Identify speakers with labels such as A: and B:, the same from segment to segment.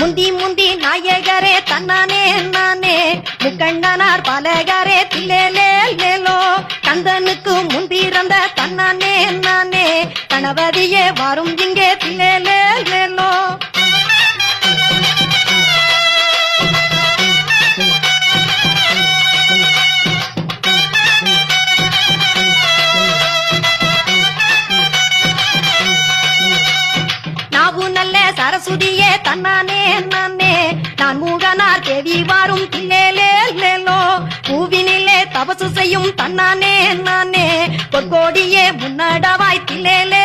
A: முந்தி முந்தி நாயகரே தன்னானே நானே முக்கண்ணனார் பலகரே தில்லேலேலோ கந்தனுக்கு முந்திறந்த தன்னானே நானே கணபதியே வரும் இங்கே தில்லேலேலோ சுதியே தன்னானே நானே நான் மூகனார் தேவி வாரும் தில்லேலே பூவினிலே தபசு செய்யும் தன்னானே நானே பொற்கோடியே முன்னடவாய் தில்லேலே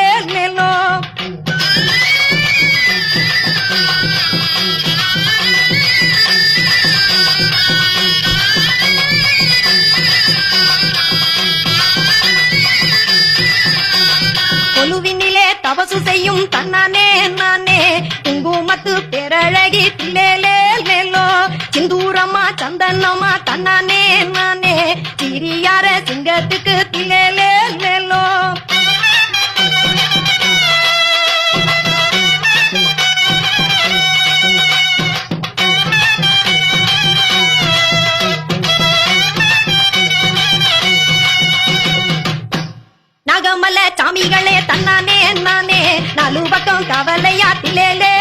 A: கொலுவினில் தபசு செய்யும் தன்னானே நானே. குங்குமத்து பேரழகி தில்லேலே சிந்தூரமா சந்தனமா தன்னானே நானே. சிறியார சிங்கத்துக்கு தில்லேலே நகமல சாமிகளே தன்னானே நானே நாலு பக்கம் கவலையா தில்லேலே